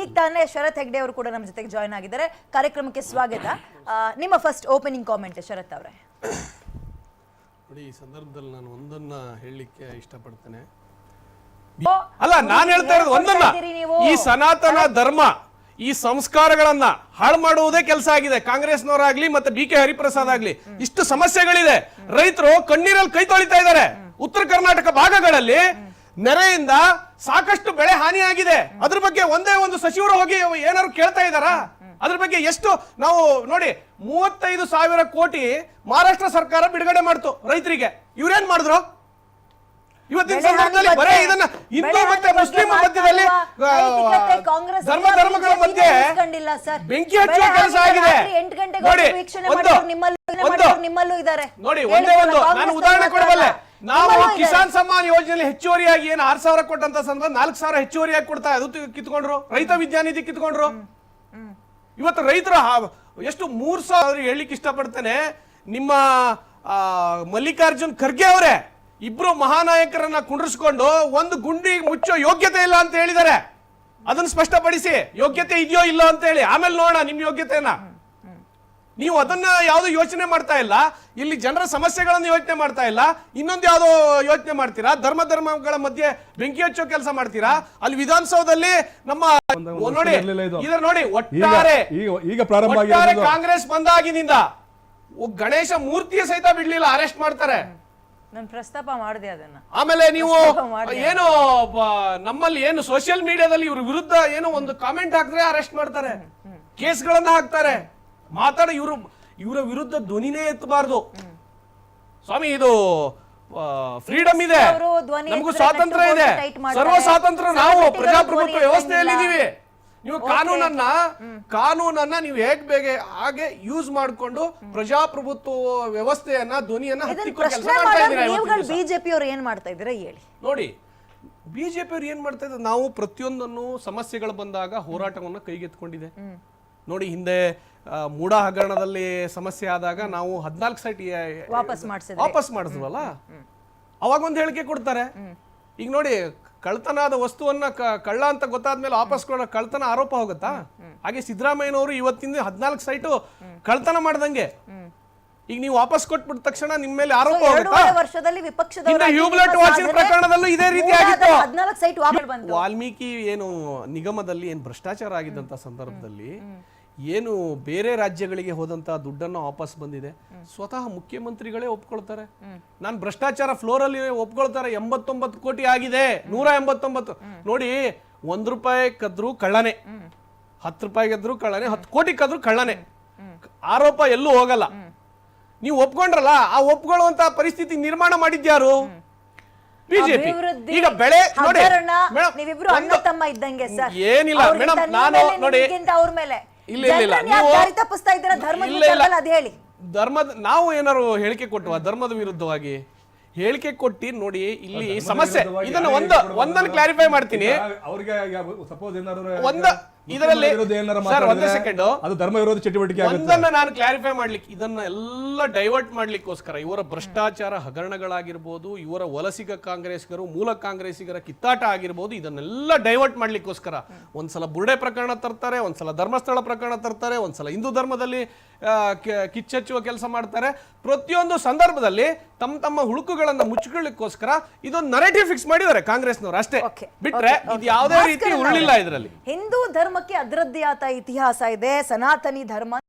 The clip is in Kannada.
ಈಗ ತಾನೇ ಶರತ್ ಹೆಗ್ಡೆ ಅವರು ಕೂಡ ನಮ್ಮ ಜೊತೆಗೆ ಜಾಯ್ನ್ ಆಗಿದ್ದಾರೆ. ಕಾರ್ಯಕ್ರಮಕ್ಕೆ ಸ್ವಾಗತ. ಆ, ನಿಮ್ಮ ಫಸ್ಟ್ ಓಪನಿಂಗ್ ಕಾಮೆಂಟ್ ಶರತ್ ಅವರೇ. ನೋಡಿ ಈ ಸಂದರ್ಭದಲ್ಲಿ ನಾನು ಒಂದನ್ನ ಹೇಳಲಿಕ್ಕೆ ಇಷ್ಟಪಡ್ತೇನೆ. ಅಲ್ಲ ನಾನು ಹೇಳ್ತಾ ಇರೋದು ಒಂದನ್ನ. ಈ ಸನಾತನ ಧರ್ಮ ಈ ಸಂಸ್ಕಾರಗಳನ್ನ ಹಾಳು ಮಾಡುವುದೇ ಕೆಲಸ ಆಗಿದೆ. ಕಾಂಗ್ರೆಸ್ನವರಾಗ್ಲಿ ಮತ್ತೆ ಡಿ ಕೆ ಹರಿಪ್ರಸಾದ್ ಆಗ್ಲಿ. ಇಷ್ಟು ಸಮಸ್ಯೆಗಳಿದೆ. ರೈತರು ಕಣ್ಣೀರಲ್ಲಿ ಕೈ ತೊಳಿತಾ ಇದ್ದಾರೆ. ಉತ್ತರ ಕರ್ನಾಟಕ ಭಾಗಗಳಲ್ಲಿ ನೆರೆಯಿಂದ ಸಾಕಷ್ಟು ಬೆಳೆ ಹಾನಿಯಾಗಿದೆ. ಅದ್ರ ಬಗ್ಗೆ ಒಂದೇ ಒಂದು ಸಚಿವರು ಹೋಗಿ ಏನಾದ್ರು ಕೇಳ್ತಾ ಇದ್ದಾರಾ? ಅದ್ರ ಬಗ್ಗೆ ಎಷ್ಟು ನಾವು ನೋಡಿ ಮೂವತ್ತೈದು ಸಾವಿರ ಕೋಟಿ ಮಹಾರಾಷ್ಟ್ರ ಸರ್ಕಾರ ಬಿಡುಗಡೆ ಮಾಡ್ತು ರೈತರಿಗೆ. ಇವ್ರೇನ್ ಮಾಡಿದ್ರು? ಇವತ್ತಿನ ಸಂದರ್ಭದಲ್ಲಿ ಬರೇ ಇದನ್ನ ಹಿಂದೂ ಮತ್ತೆ ಮುಸ್ಲಿಂ ಮಧ್ಯದಲ್ಲಿ ಧರ್ಮ ಧರ್ಮಗಳ ಮಧ್ಯೆ. ಬೆಂಕಿ ಹಚ್ಚುವ ಕೆಲಸ ಆಗಿದೆ. ನೋಡಿ ಒಂದು ನಿಮ್ಮಲ್ಲೂ ಇದ್ದಾರೆ ನೋಡಿ ಒಂದೇ ಒಂದು ನಾನು ಉದಾಹರಣೆ ಕೊಡಬಲ್ಲೆ. ನಾವು ಕಿಸಾನ್ ಸಮ್ಮಾನ್ ಯೋಜನೆಯಲ್ಲಿ ಹೆಚ್ಚುವರಿಯಾಗಿ ಏನು ಆರ್ ಸಾವಿರ ಕೊಟ್ಟಂತ ಸಂದರ್ಭ ನಾಲ್ಕು ಸಾವಿರ ಹೆಚ್ಚುವರಿಯಾಗಿ ಕೊಡ್ತಾ ಅದು ಕಿತ್ಕೊಂಡ್ರು? ರೈತ ವಿದ್ಯಾನಿಧಿ ಕಿತ್ಕೊಂಡ್ರು? ಇವತ್ತು ರೈತರ ಎಷ್ಟು ಮೂರ್ ಸಾವಿರ ಹೇಳಲಿಕ್ಕೆ ಇಷ್ಟಪಡ್ತೇನೆ. ನಿಮ್ಮ ಮಲ್ಲಿಕಾರ್ಜುನ್ ಖರ್ಗೆ ಅವರೇ ಇಬ್ರು ಮಹಾನಾಯಕರನ್ನ ಕುಂಡ್ರಿಸ್ಕೊಂಡು ಒಂದು ಗುಂಡಿ ಮುಚ್ಚೋ ಯೋಗ್ಯತೆ ಇಲ್ಲ ಅಂತ ಹೇಳಿದ್ದಾರೆ. ಅದನ್ನ ಸ್ಪಷ್ಟಪಡಿಸಿ. ಯೋಗ್ಯತೆ ಇದೆಯೋ ಇಲ್ಲೋ ಅಂತ ಹೇಳಿ. ಆಮೇಲೆ ನೋಡೋಣ ನಿಮ್ ಯೋಗ್ಯತೆಯನ್ನ. ನೀವು ಅದನ್ನ ಯಾವ್ದು ಯೋಚನೆ ಮಾಡ್ತಾ ಇಲ್ಲ. ಇಲ್ಲಿ ಜನರ ಸಮಸ್ಯೆಗಳನ್ನು ಯೋಚನೆ ಮಾಡ್ತಾ ಇಲ್ಲ. ಇನ್ನೊಂದು ಯಾವ್ದೋ ಯೋಚನೆ ಮಾಡ್ತೀರಾ? ಧರ್ಮ ಧರ್ಮಗಳ ಮಧ್ಯೆ ಬೆಂಕಿ ಹಚ್ಚೋ ಕೆಲಸ ಮಾಡ್ತೀರಾ? ಅಲ್ಲಿ ವಿಧಾನಸೌಧದಲ್ಲಿ ನಮ್ಮ ನೋಡಿ. ಇದರ ನೋಡಿ ಒಟ್ಟಾರೆ ಈಗ ಪ್ರಾರಂಭ ಕಾಂಗ್ರೆಸ್ ಬಂದಾಗಿನಿಂದ ಗಣೇಶ ಮೂರ್ತಿಯ ಸಹಿತ ಬಿಡ್ಲಿಲ್ಲ ಅರೆಸ್ಟ್ ಮಾಡ್ತಾರೆ. ನಾನು ಪ್ರಸ್ತಾಪ ಮಾಡಿದೆ ಅದನ್ನ. ಆಮೇಲೆ ನೀವು ಏನು ನಮ್ಮಲ್ಲಿ ಏನು ಸೋಷಿಯಲ್ ಮೀಡಿಯಾದಲ್ಲಿ ಇವ್ರ ವಿರುದ್ಧ ಏನೋ ಒಂದು ಕಾಮೆಂಟ್ ಹಾಕಿದ್ರೆ ಅರೆಸ್ಟ್ ಮಾಡ್ತಾರೆ. ಕೇಸ್ಗಳನ್ನ ಹಾಕ್ತಾರೆ. ಮಾತಾಡ ಇವರು ಇವರ ವಿರುದ್ಧ ಧ್ವನಿನೇ ಎತ್ತಬಾರ್ದು. ಸ್ವಾಮಿ ಇದು ಫ್ರೀಡಮ್ ಇದೆ. ನಮಗೂ ಸ್ವಾತಂತ್ರ್ಯ ಇದೆ. ಸರ್ವ ಸ್ವಾತಂತ್ರ್ಯ ನಾವು ಪ್ರಜಾಪ್ರಭುತ್ವ ವ್ಯವಸ್ಥೆಯಲ್ಲಿ ಇದೀವಿ ನೀವು ಕಾನೂನನ್ನ ಕಾನೂನನ್ನ ನೀವು ಹೇಗ್ ಬೇಗ ಹಾಗೆ ಯೂಸ್ ಮಾಡಿಕೊಂಡು ಪ್ರಜಾಪ್ರಭುತ್ವ ವ್ಯವಸ್ಥೆಯನ್ನ ಧ್ವನಿಯನ್ನ ಬಿಜೆಪಿ ಅವರು ಏನ್ ಮಾಡ್ತಾ ಇದ್ದೀರಾ ಹೇಳಿ. ನೋಡಿ ಬಿಜೆಪಿ ಅವ್ರು ಏನ್ ಮಾಡ್ತಾ ಇದ್ದಾರೆ ನಾವು ಪ್ರತಿಯೊಂದನ್ನು ಸಮಸ್ಯೆಗಳು ಬಂದಾಗ ಹೋರಾಟವನ್ನು ಕೈಗೆತ್ಕೊಂಡಿದೆ ನೋಡಿ ಹಿಂದೆ ಮೂಡ ಹಗರಣದಲ್ಲಿ ಸಮಸ್ಯೆ ಆದಾಗ ನಾವು ಹದಿನಾಲ್ಕು ಸೈಟ್ ವಾಪಸ್. ವಾಪಸ್ ಮಾಡಿದ್ವಲ್ಲ? ಅವಾಗ ಒಂದು ಹೇಳಿಕೆ ಕೊಡ್ತಾರೆ. ಈಗ ನೋಡಿ ಕಳ್ತನಾದ ವಸ್ತುವನ್ನ ಕಳ್ಳ ಅಂತ ಗೊತ್ತಾದ್ಮೇಲೆ ವಾಪಸ್ ಕೊಡ ಕಳ್ತನ ಆರೋಪ ಹೋಗುತ್ತಾ? ಹಾಗೆ ಸಿದ್ದರಾಮಯ್ಯನವರು ಇವತ್ತಿಂದ ಹದಿನಾಲ್ಕು ಸೈಟು ಕಳ್ತನ ಮಾಡ್ದಂಗೆ. ಈಗ ನೀವು ವಾಪಸ್ ಕೊಟ್ಬಿಟ್ಟ ತಕ್ಷಣ ನಿಮ್ಮ ಮೇಲೆ ಆರೋಪ ವರ್ಷದಲ್ಲಿ ಪ್ರಕರಣದಲ್ಲೂ ಇದೇ ರೀತಿ ಆಗಿತ್ತು. ವಾಲ್ಮೀಕಿ ಏನು ನಿಗಮದಲ್ಲಿ ಏನು ಭ್ರಷ್ಟಾಚಾರ ಆಗಿದ್ದಂತ ಸಂದರ್ಭದಲ್ಲಿ ಏನು ಬೇರೆ ರಾಜ್ಯಗಳಿಗೆ ಹೋದಂತ ದುಡ್ಡನ್ನ ವಾಪಸ್ ಬಂದಿದೆ. ಸ್ವತಃ ಮುಖ್ಯಮಂತ್ರಿಗಳೇ ಒಪ್ಕೊಳ್ತಾರೆ. ನಾನು ಭ್ರಷ್ಟಾಚಾರ ಫ್ಲೋರ್ ಅಲ್ಲಿ ಒಪ್ಕೊಳ್ತಾರೆ. ಎಂಬತ್ತೊಂಬತ್ತು ಕೋಟಿ ಆಗಿದೆ. ನೂರ ಎಂಬತ್ತೊಂಬತ್ತು. ನೋಡಿ ಒಂದ್ ರೂಪಾಯಿ ಕದ್ರು ಕಳ್ಳನೆ. ಹತ್ತು ರೂಪಾಯಿ ಕದ್ರು ಕಳ್ಳನೆ. ಹತ್ತು ಕೋಟಿ ಕದ್ರು ಕಳ್ಳನೆ. ಆರೋಪ ಎಲ್ಲೂ ಹೋಗಲ್ಲ. ನೀವು ಒಪ್ಕೊಂಡ್ರಲ್ಲ ಆ ಒಪ್ಕೊಳ್ಳುವಂತ ಪರಿಸ್ಥಿತಿ ನಿರ್ಮಾಣ ಮಾಡಿದ್ಯಾರು? ಬಿಜೆಪಿ. ಈಗ ಬೆಳೆ ನೋಡಿ ಏನಿಲ್ಲ ಮೇಡಮ್ ನಾನು ನೋಡಿ ಇಲ್ಲ ಇಲ್ಲ ನೀವು ದಾರಿ ತಪ್ಪಿಸ್ತಾ ಇದ್ದೀರಾ? ಧರ್ಮದ ಇಲ್ಲ, ಇಲ್ಲ. ವಿಚಾರದಲ್ಲಿ ಅದ್ ಹೇಳಿ. ಧರ್ಮದ ನಾವು ಏನಾರು ಹೇಳಿಕೆ ಕೊಟ್ಟವ ಧರ್ಮದ ವಿರುದ್ಧವಾಗಿ? ಹೇಳಿಕೆ ಕೊಟ್ಟಿ ನೋಡಿ ಇಲ್ಲಿ ಸಮಸ್ಯೆ. ಇದನ್ನ ಒಂದ ಒಂದನ್ನ ಕ್ಲಾರಿಫೈ ಮಾಡ್ತೀನಿ. ಅವ್ರಿಗೆ ಸಪೋಸ್ ಏನಾದ್ರು ಒಂದ ಇದರಲ್ಲಿ ವಿರೋಧ ಏನಾರ ಸರ್ ಒಂದೇ ಸೆಕೆಂಡ್. ಅದು ಧರ್ಮ ವಿರೋಧ ಚಟುವಟಿಕೆ ಆಗುತ್ತೆ. ಒಂದನ್ನ ನಾನು ಕ್ಲಾರಿಫೈ ಮಾಡ್ಲಿಕ್ಕೆ ಇದನ್ನ ಎಲ್ಲ ಡೈವರ್ಟ್ ಮಾಡ್ಲಿಕ್ಕೋಸ್ಕರ ಇವರ ಭ್ರಷ್ಟಾಚಾರ ಹಗರಣಗಳಾಗಿರ್ಬೋದು ಇವರ ವಲಸಿಗ ಕಾಂಗ್ರೆಸ್ಗರು ಮೂಲ ಕಾಂಗ್ರೆಸ್ಸಿಗರ ಕಿತ್ತಾಟ ಆಗಿರ್ಬೋದು ಇದನ್ನೆಲ್ಲ ಡೈವರ್ಟ್ ಮಾಡ್ಲಿಕ್ಕೋಸ್ಕರ. ಒಂದ್ಸಲ ಬುರ್ಡೆ ಪ್ರಕರಣ ತರ್ತಾರೆ ಒಂದ್ಸಲ ಧರ್ಮಸ್ಥಳ ಪ್ರಕರಣ ತರ್ತಾರೆ ಒಂದ್ಸಲ ಹಿಂದೂ ಧರ್ಮದಲ್ಲಿ ಕಿಚ್ಚಚ್ಚುವ ಕೆಲಸ ಮಾಡ್ತಾರೆ. ಪ್ರತಿಯೊಂದು ಸಂದರ್ಭದಲ್ಲಿ ತಮ್ಮ ತಮ್ಮ ಹುಳುಕುಗಳನ್ನ ಮುಚ್ಚಿಕೊಳ್ಳಿಕ್ಕೋಸ್ಕರ ಇದೊಂದು ನರೇಟಿವ್ ಫಿಕ್ಸ್ ಮಾಡಿದ್ದಾರೆ ಕಾಂಗ್ರೆಸ್ನವರು ಅಷ್ಟೇ. ಬಿಟ್ರೆ ಇದು ಯಾವುದೇ ರೀತಿ ಉರುಳಿಲ್ಲ ಇದರಲ್ಲಿ. ಹಿಂದೂ ಧರ್ಮಕ್ಕೆ ಅದರದ್ದೇ ಆದ ಇತಿಹಾಸ ಇದೆ. ಸನಾತನಿ ಧರ್ಮ